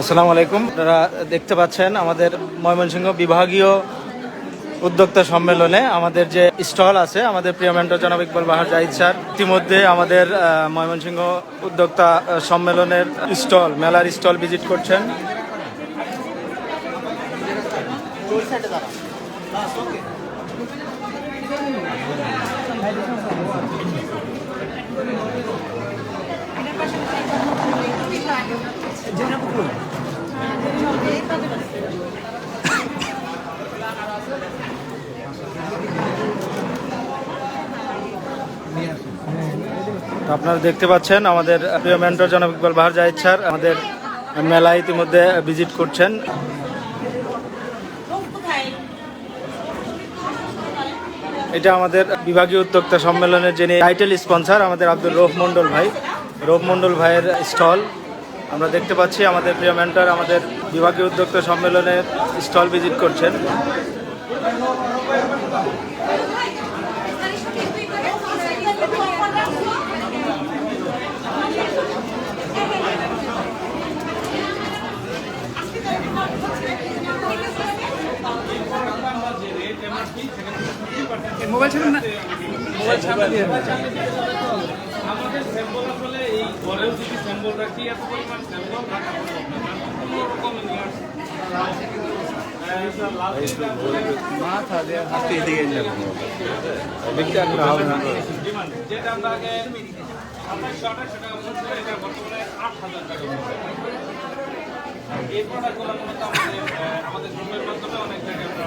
আসসালামু আলাইকুম। আপনারা দেখতে পাচ্ছেন আমাদের ময়মনসিংহ বিভাগীয় উদ্যোক্তা সম্মেলনে আমাদের যে স্টল আছে, আমাদের প্রিয় মেন্টর জনাব ইকবাল বাহার জাহিদ স্যার, ইতিমধ্যে আমাদের ময়মনসিংহ উদ্যোক্তা সম্মেলনের স্টল, মেলার স্টল ভিজিট করছেন। আপনারা দেখতে পাচ্ছেন আমাদের প্রিয় মেন্টর জনাব ইকবাল বাহার জাহিদ স্যার আমাদের মেলা ইতিমধ্যে ভিজিট করছেন। এটা আমাদের বিভাগীয় উদ্যোক্তা সম্মেলনের যিনি টাইটেল স্পন্সর আমাদের আব্দুল রৌফ মন্ডল ভাই। রৌফ মন্ডল ভাইয়ের স্টল আমরা দেখতে পাচ্ছি আমাদের প্রিয় মেন্টর আমাদের বিভাগীয় উদ্যোক্তা সম্মেলনে স্টল ভিজিট করছেন। মোবাইল ছাড়ুন না মোবাইল সামনে যদি স্যাম্পল রাখি এত পরিমাণ স্যাম্পল রাখা মাথা দিয়ে হাতে যাব। যেটা আমরা আগে সাতাশশো আঠাশশো টাকা মতো এটা বর্তমানে আট হাজার টাকা এই প্রোডাক্টগুলো মূলত আমাদের আমাদের গ্রুপের মাধ্যমে অনেক জায়গায় আমরা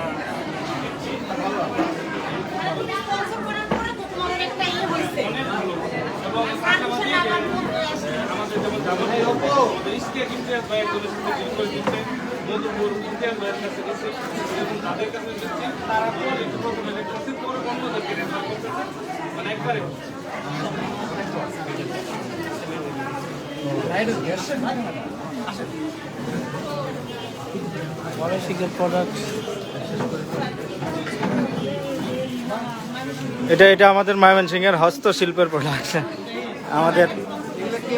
অনেক ভালো। এবং পাশাপাশি আমাদের যেমন যাবতীয় আমাদের স্কেচ ইমতিয়াজ ভাইয়ের সাথে ডিল করে দিচ্ছে মধুপুর ইমতিয়াজ ভাইয়ের কাছে দিচ্ছে এবং তাদের কাছে দিচ্ছে তারা প্রজেক্ট প্রথমে দেখতেছে পরে অন্যদেরকে রেফার করতেছে একবারে এটা এটা আমাদের ময়মনসিংহের হস্তশিল্পের প্রোডাক্ট আমাদের তো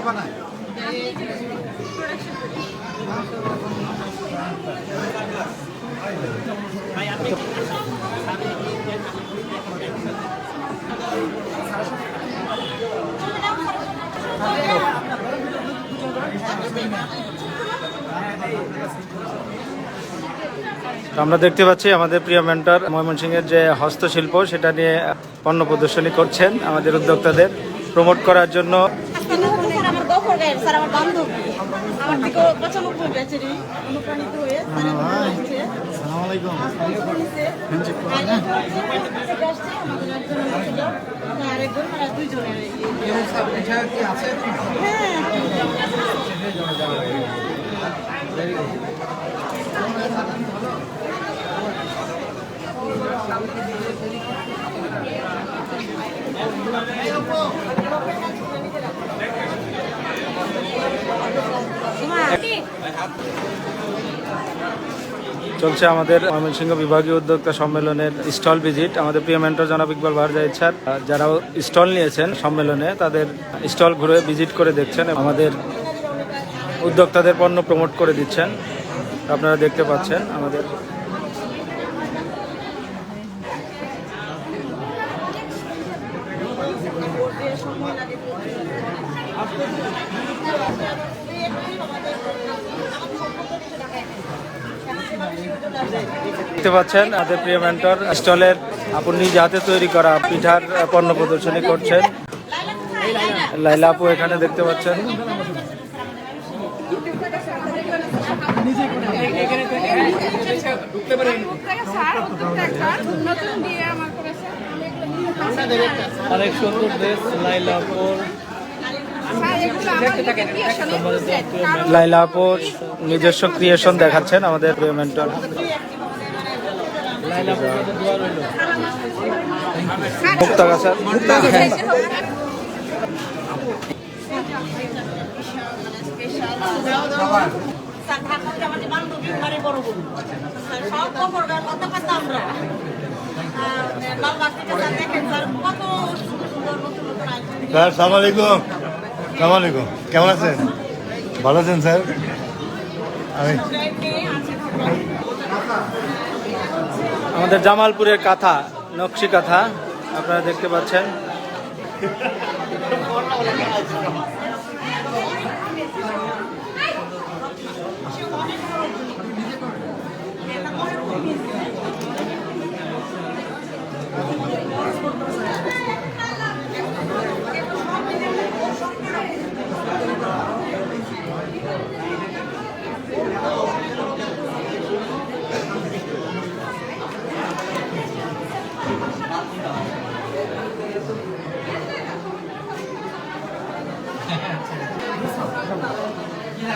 আমরা দেখতে পাচ্ছি আমাদের প্রিয় মেন্টর ময়মনসিংহের যে হস্তশিল্প, সেটা নিয়ে পণ্য প্রদর্শনী করছেন আমাদের উদ্যোক্তাদের। প্রমোট করার জন্য গায়ের স্যার আমার বান্ধবী। আমার থেকে পঁচানব্বই ব্যাচেরই অনুপ্রাণিত হয়ে স্যার আমাকে বলছে, বলছে, আসছে, আমাদের একজন ছিল, আরেকজন, আর দুইজনের এই- হ্যাঁ চলছে আমাদের ময়মনসিংহ বিভাগীয় উদ্যোক্তা সম্মেলনের স্টল ভিজিট। আমাদের প্রিয় মেন্টর জনাব ইকবাল জাহিদ স্যার যারা স্টল নিয়েছেন সম্মেলনে, তাদের স্টল ঘুরে ভিজিট করে দেখছেন আমাদের উদ্যোক্তাদের পণ্য প্রমোট করে দিচ্ছেন। আপনারা দেখতে পাচ্ছেন আমাদের দেখতে পাচ্ছেন আমাদের প্রিয় মেন্টর স্টলের আপনি হাতে তৈরি করা পিঠার পণ্য প্রদর্শনী করছেন। লাইলা এখানে দেখতে পাচ্ছেন। অনেক সুন্দর ড্রেস লাইলা স্যার এগুলো আমাদের ক্রিয়েশনের সেট লাইলা আপুর নিজস্ব ক্রিয়েশন দেখাচ্ছেন আমাদের প্রিয় মেন্টর মুক্তাগা স্যার স্যার সালাম আলাইকুম। কেমন আছেন? ভালো আছেন স্যার? আমি আমাদের জামালপুরের কাঁথা নকশি কাঁথা আপনারা দেখতে পাচ্ছেন।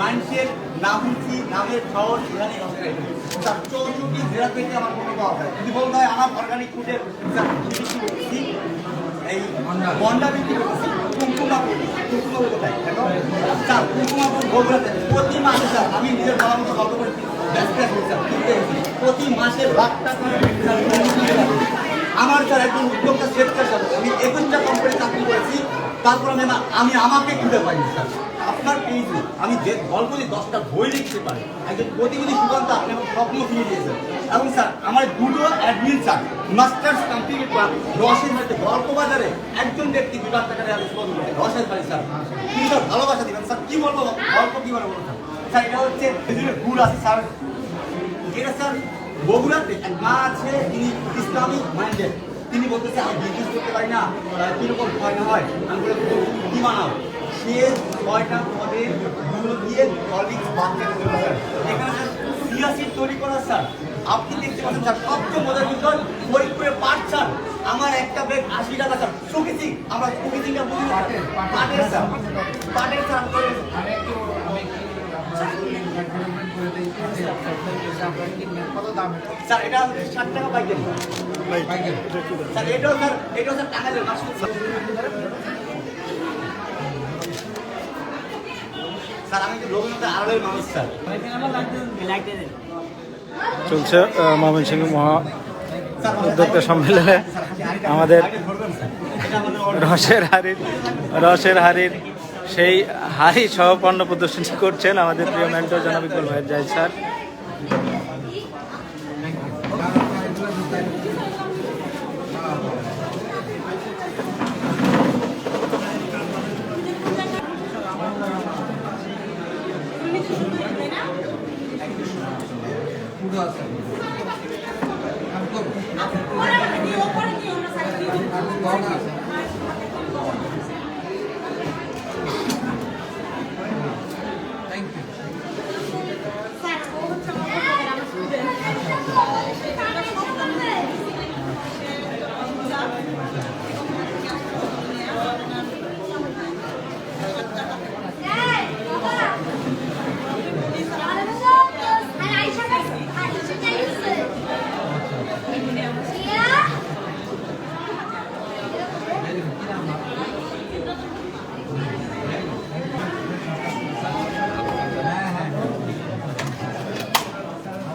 মানুষের নাম কি নামের খাওয়ার এখানে স্যার চৌষট্টি জেলা থেকে আমার কোনো পাওয়া যায়। যদি বলতে হয় আমার অর্গানিক ফুডের স্যার এই মন্ডা। বিক্রি করছি কুমকুমাপুর কুমকুমাপুর কোথায়? দেখো। স্যার বগুড়াতে প্রতি মাসে স্যার আমি নিজের বাবা মতো গল্প করেছি স্যার। প্রতি মাসে লাখ টাকা স্যার আমার স্যার একজন উদ্যোক্তা সেট স্যার আমি একুশটা কোম্পানি চাকরি করেছি তারপর আমি আমি আমাকে খুঁজে পাইনি, স্যার। আপনার পেজে আমি যে গল্প দিয়ে দশটা বই লিখতে পারি, একজন প্রতিনিধি সুকান্ত আপনি আমার স্বপ্ন ফিরে দিয়েছেন। এবং স্যার, আমার দুটো অ্যাডমিন স্যার মাস্টার্স কমপ্লিট করা রসের বাড়িতে গল্প বাজারে একজন ব্যক্তি বিবাদ টাকারে আমি স্পন্দ করি রসের বাড়ি, স্যার। স্যার ভালোবাসা দিবেন। স্যার, কি বলব? গল্প কি বলব, স্যার? স্যার, এটা হচ্ছে গুড় আছে, স্যার। এটা স্যার, বগুড়াতে মা আছে, তিনি ইসলামিক মাইন্ডেড তিনি বলতেছে, আমি বিজনেস করতে পারি না। কীরকম হয় না হয়? আমি বলে "তুমি কি বানাও সে ছয়টা পদে গুলো দিয়ে কলিগ এখানে স্যার সিয়াসিড তৈরি করা, স্যার। আপনি দেখতে পাচ্ছেন, স্যার, সবচেয়ে মজার বিষয় ফরিদপুরে পাট স্যার। আমার একটা ব্যাগ আশি টাকা, স্যার। শুকেছি আমরা শুকেছিটা বুঝি। পাটের, স্যার। পাটের, স্যার। আমি করে- স্যার এটা ষাট টাকা পাইকারি। স্যার এটাও স্যার এটাও স্যার টাঙ্গাইলের মাসুদ স্যার স্যার আমি তো আড়ালের মানুষ স্যার। চলছে ময়মনসিংহ মহা উদ্যোক্তা সম্মেলনে আমাদের রসের হাড়ির রসের হাড়ির সেই হাড়ি সহ প্রদর্শনী করছেন আমাদের প্রিয় মেন্টর জনাব ইকবাল ভাইয়ের জাহিদ স্যার। স্যার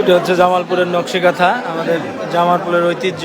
এটা হচ্ছে জামালপুরের নকশি কাঁথা আমাদের জামালপুরের ঐতিহ্য।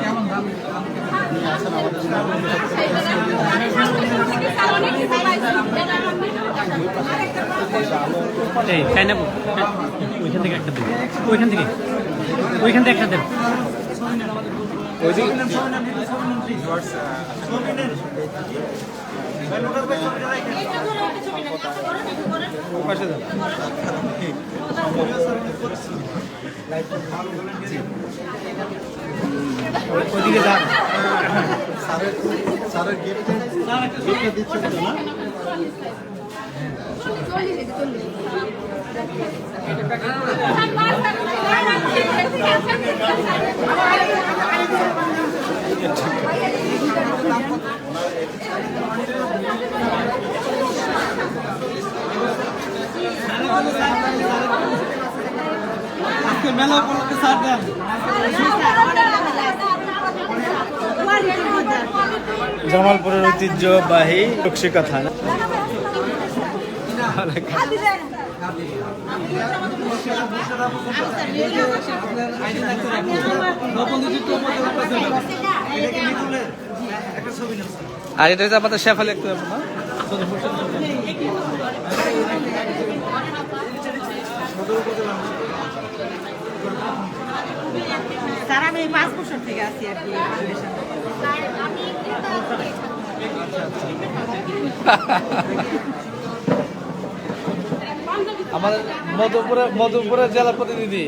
এই তাই নেব। ওইখান থেকে একটা দেব। ওইখান থেকে। ওইখান থেকে একটা দেব। পাশে ওইদিকে যান স্যারের গিফটে গিফটে দিচ্ছেন তো না মেলা উপলক্ষে ছাড় দেন জামালপুরের ঐতিহ্যবাহী টুকসিকা থানা। আর এটা আমাদের শেফালি একটু না স্যার আমি পাঁচ কি আমাদের মধুপুরে মধুপুরের জেলা প্রতিনিধি।